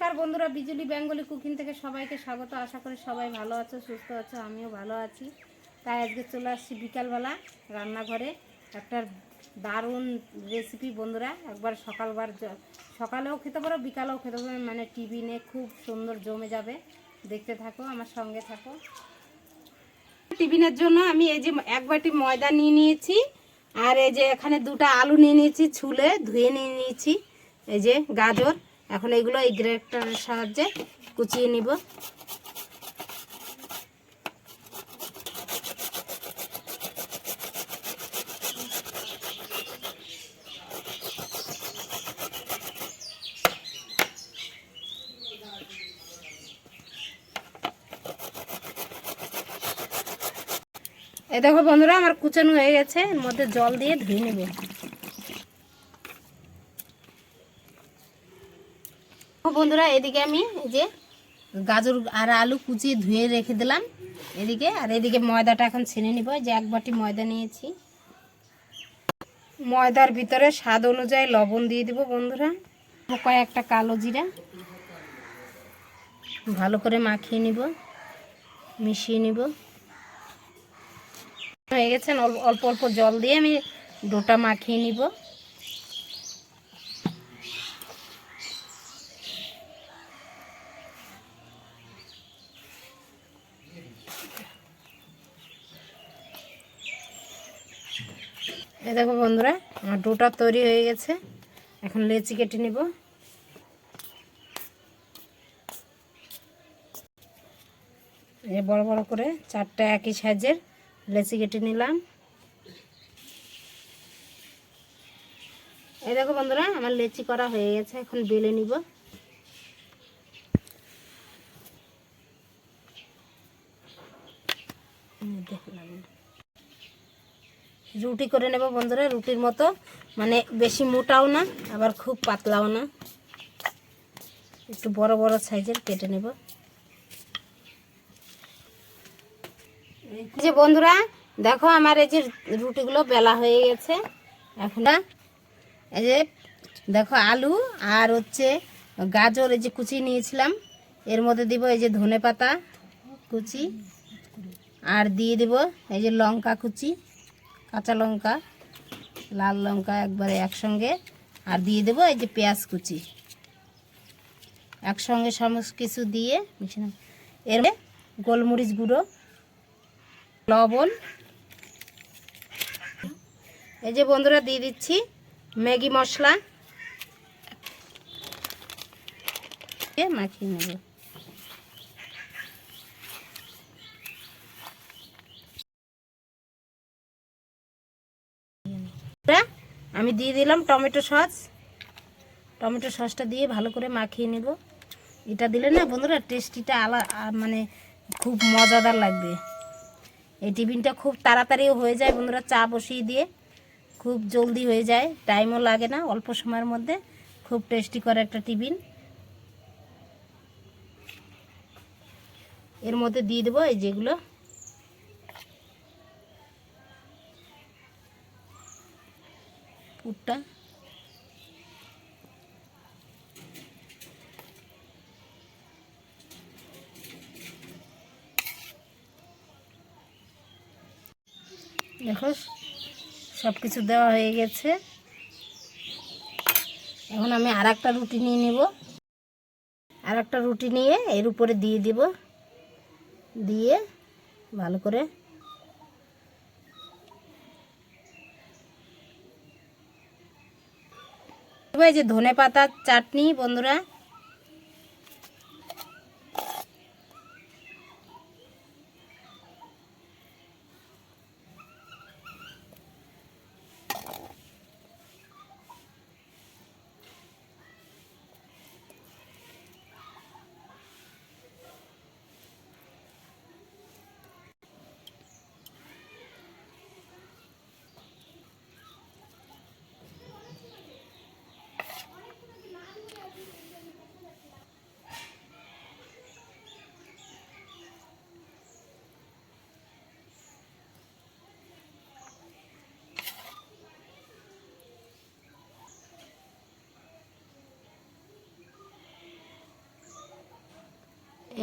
নমস্কার বন্ধুরা, বিজুলি বেঙ্গলি কুকিং থেকে সবাইকে স্বাগত। আশা করি সবাই ভালো আছো, সুস্থ আছো, আমিও ভালো আছি। তাই আজকে চলে আসছি বিকালবেলা রান্নাঘরে। একটা দারুণ রেসিপি বন্ধুরা, একবার সকালবার সকালেও খেতে পারো, বিকালেও খেতে পারো মানে টিফিনে খুব সুন্দর জমে যাবে। দেখতে থাকো, আমার সঙ্গে থাকো। টিফিনের জন্য আমি এই যে এক বাটি ময়দা নিয়ে নিয়েছি, আর এই যে এখানে দুটো আলু নিয়ে নিয়েছি, ছুলে ধুয়ে নিয়ে নিয়েছি, এই যে গাজর। এখন এগুলো এই গ্রেটারের সাহায্যে কুচিয়ে নিব। দেখো বন্ধুরা, আমার কুচানো হয়ে গেছে। এর মধ্যে জল দিয়ে ধুয়ে নেব। ও বন্ধুরা, এদিকে আমি যে গাজর আর আলু কুচিয়ে ধুয়ে রেখে দিলাম। এদিকে, আর এদিকে ময়দাটা এখন ছেনে নিব। যে এক বাটি ময়দা নিয়েছি। ময়দার ভিতরে স্বাদ অনুযায়ী লবণ দিয়ে দিব বন্ধুরা। কয়েকটা কালো জিরা। ভালো করে মাখিয়ে নিব, মিশিয়ে নিব। হয়ে গেছেন অল্প অল্প জল দিয়ে আমি ডোটা মাখিয়ে নিব এই দেখো বন্ধুরা, আমার ডোটা তৈরি হয়ে গেছে। এখন লেচি কেটে নিব। এই বড় বড় করে চারটা একই সাইজের লেচি কেটে নিলাম। এই দেখো বন্ধুরা, আমার লেচি করা হয়ে গেছে, এখন বেলে নিব। দেখলাম রুটি করে নেব বন্ধুরা, রুটির মতো। মানে বেশি মোটাও না, আবার খুব পাতলাও না। একটু বড় বড় সাইজের কেটে নেব। যে বন্ধুরা, দেখো আমার এই যে রুটিগুলো বেলা হয়ে গেছে। এখন এই যে দেখো আলু আর হচ্ছে গাজর এই যে কুচি নিয়েছিলাম। এর মধ্যে দিব এই যে ধনে পাতা কুচি। আর দিয়ে দিব এই যে লঙ্কা কুচি। কাঁচা লঙ্কা, লাল লঙ্কা একবারে একসঙ্গে, আর দিয়ে দেবো এই যে পেঁয়াজ কুচি। একসঙ্গে সমস্ত কিছু দিয়ে মিশানো এর গোলমরিচ গুঁড়ো, লবণ। এই যে বন্ধুরা দিয়ে দিচ্ছি ম্যাগি মশলা। মাখিয়ে নেব বন্ধুরা, আমি দিয়ে দিলাম টমেটো সস। টমেটো সসটা দিয়ে ভালো করে মাখিয়ে নেব। এটা দিলে না বন্ধুরা টেস্টিটা আলা মানে খুব মজাদার লাগবে। এই টিফিনটা খুব তাড়াতাড়িও হয়ে যায় বন্ধুরা, চা বসিয়ে দিয়ে। খুব জলদি হয়ে যায়, টাইমও লাগে না, অল্প সময়ের মধ্যে। খুব টেস্টি করে একটা টিফিন। এর মধ্যে দিয়ে দেবো এই যেগুলো পুরটা। দেখো সব কিছু দেওয়া হয়ে গেছে। এখন আমি আর একটা রুটি নিয়ে নেব। আর একটা রুটি নিয়ে এর উপরে দিয়ে দিব। দিয়ে ভালো করে এই যে ধনে পাতার চাটনি বন্ধুরা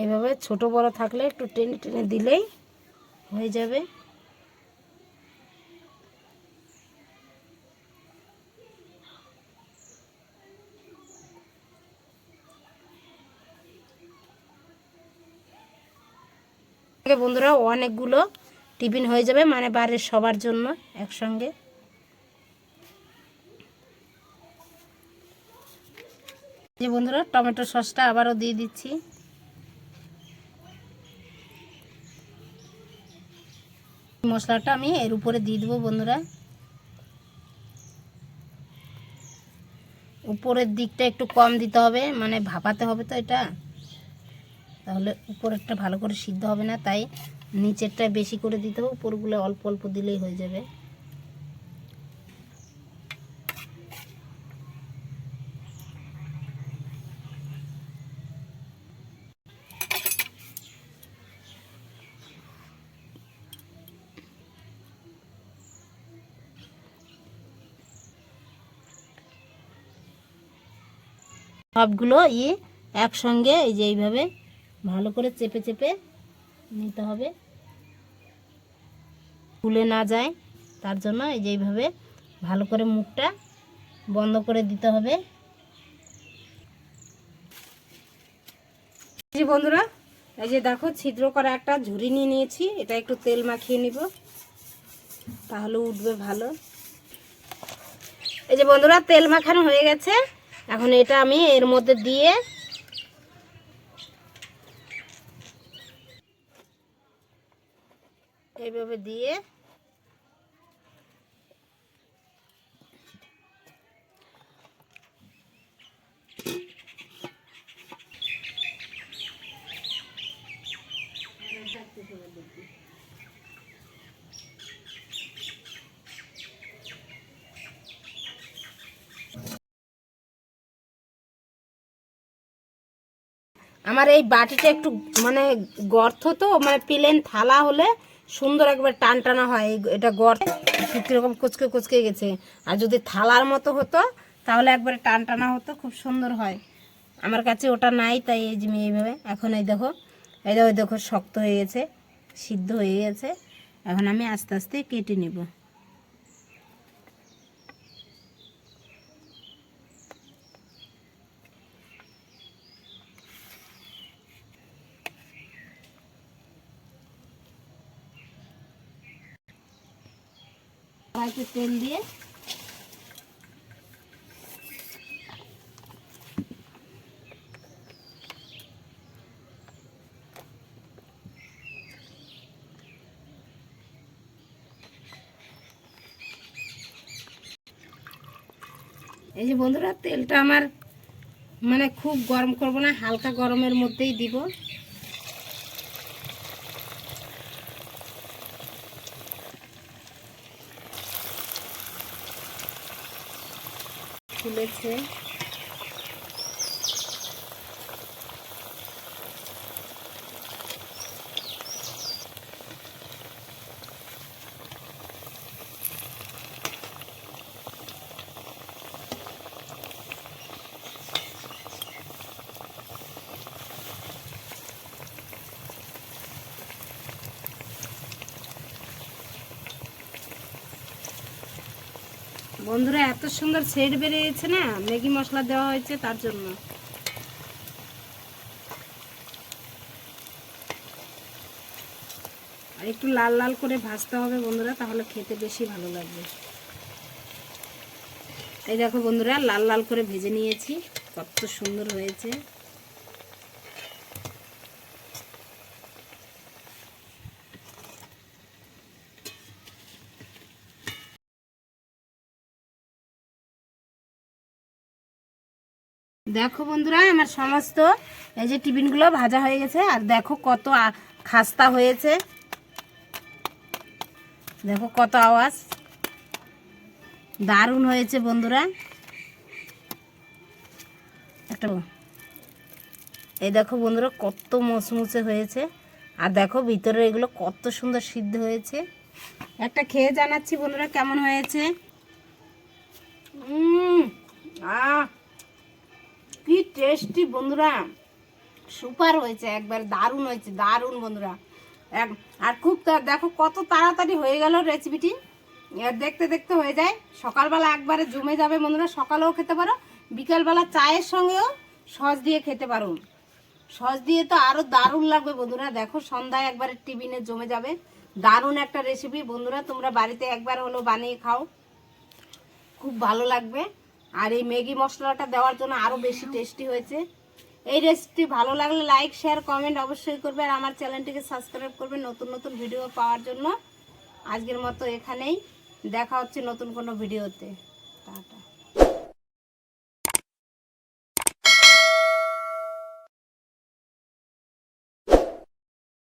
এইভাবে ছোট বড় থাকলে একটু টেনে টেনে দিলেই হয়ে যাবে। বন্ধুরা অনেকগুলো টিফিন হয়ে যাবে মানে বাড়ির সবার জন্য একসঙ্গে। যে বন্ধুরা, টমেটো সসটা আবারও দিয়ে দিচ্ছি। মশলাটা আমি এর উপরে দিয়ে দেবো বন্ধুরা। উপরের দিকটা একটু কম দিতে হবে মানে ভাপাতে হবে তো এটা। তাহলে উপরেরটা ভালো করে সিদ্ধ হবে না, তাই নিচেরটা বেশি করে দিতে হবে, উপরগুলো অল্প অল্প দিলেই হয়ে যাবে। সবগুলো ই একসঙ্গে এই যে এইভাবে ভালো করে চেপে চেপে নিতে হবে। খুলে না যায়, তার জন্য এই যে এইভাবে ভালো করে মুখটা বন্ধ করে দিতে হবে। জি বন্ধুরা, এই যে দেখো ছিদ্র করা একটা ঝুড়ি নিয়ে নিয়েছি, এটা একটু তেল মাখিয়ে নিব, তাহলে উঠবে ভালো। এই যে বন্ধুরা, তেল মাখানো হয়ে গেছে। এখন এটা আমি এর মধ্যে দিয়ে এইভাবে দিয়ে আমার এই বাটিটা একটু মানে গর্ত তো মানে প্লেন থালা হলে সুন্দর একবার টান টানা হয় এটা গর্ত। রকম কুচকে কুচকে গেছে। আর যদি থালার মতো হতো, তাহলে একবারে টান টানা হতো, খুব সুন্দর হয়। আমার কাছে ওটা নাই, তাই এই যে এইভাবে এখন এই দেখো এই দেখো এই দেখো, শক্ত হয়ে গেছে, সিদ্ধ হয়ে গেছে। এখন আমি আস্তে আস্তে কেটে নেব। কড়াইতে তেল দিয়ে। এই যে বন্ধুরা, তেলটা আমার মানে খুব গরম করব না, হালকা গরমের মধ্যেই দিব। খুলেছে। বন্ধুরা, এত সুন্দর সেট বেরিয়েছে না? ম্যাগি মশলা দেওয়া হয়েছে তার জন্য। আর একটু লাল লাল করে ভাজতে হবে বন্ধুরা, তাহলে খেতে বেশি ভালো লাগবে। এই দেখো বন্ধুরা, লাল লাল করে ভেজে নিয়েছি, কত সুন্দর হয়েছে। দেখো বন্ধুরা, আমার সমস্ত এই যে টিফিনগুলো ভাজা হয়ে গেছে, আর দেখো কত খাস্তা হয়েছে। দেখো কত আওয়াজ। দারুণ হয়েছে বন্ধুরা। একটা এই দেখো বন্ধুরা, কত মুচমুচে হয়েছে। আর দেখো ভিতরে এগুলো কত সুন্দর সিদ্ধ হয়েছে। একটা খেয়ে জানাচ্ছি বন্ধুরা, কেমন হয়েছে? আহ। কি টেস্টি বন্ধুরা। সুপার হয়েছে, একবার দারুণ হয়েছে, দারুণ বন্ধুরা। এক, আর খুব দেখো কত তাড়াতাড়ি হয়ে গেল রেসিপিটি দেখতে দেখতে হয়ে যায়। সকালবেলা একবারে জমে যাবে বন্ধুরা, সকালেও খেতে পারো। বিকালবেলা চায়ের সঙ্গেও সস দিয়ে খেতে পারো। সস দিয়ে তো আরও দারুণ লাগবে বন্ধুরা। দেখো সন্ধ্যায় একবারে টিফিনে জমে যাবে। দারুণ একটা রেসিপি বন্ধুরা, তোমরা বাড়িতে একবার হলো বানিয়ে খাও। খুব ভালো লাগবে। আর এই ম্যাগি মশলাটা দেওয়ার জন্য আরও বেশি টেস্টি হয়েছে। এই রেসিপি ভালো লাগলে লাইক শেয়ার কমেন্ট অবশ্যই করবে আর আমার চ্যানেলটিকে সাবস্ক্রাইব করবে নতুন নতুন ভিডিও পাওয়ার জন্য। আজকের মতো এখানেই। দেখা হচ্ছে নতুন কোনো ভিডিওতে টাটা।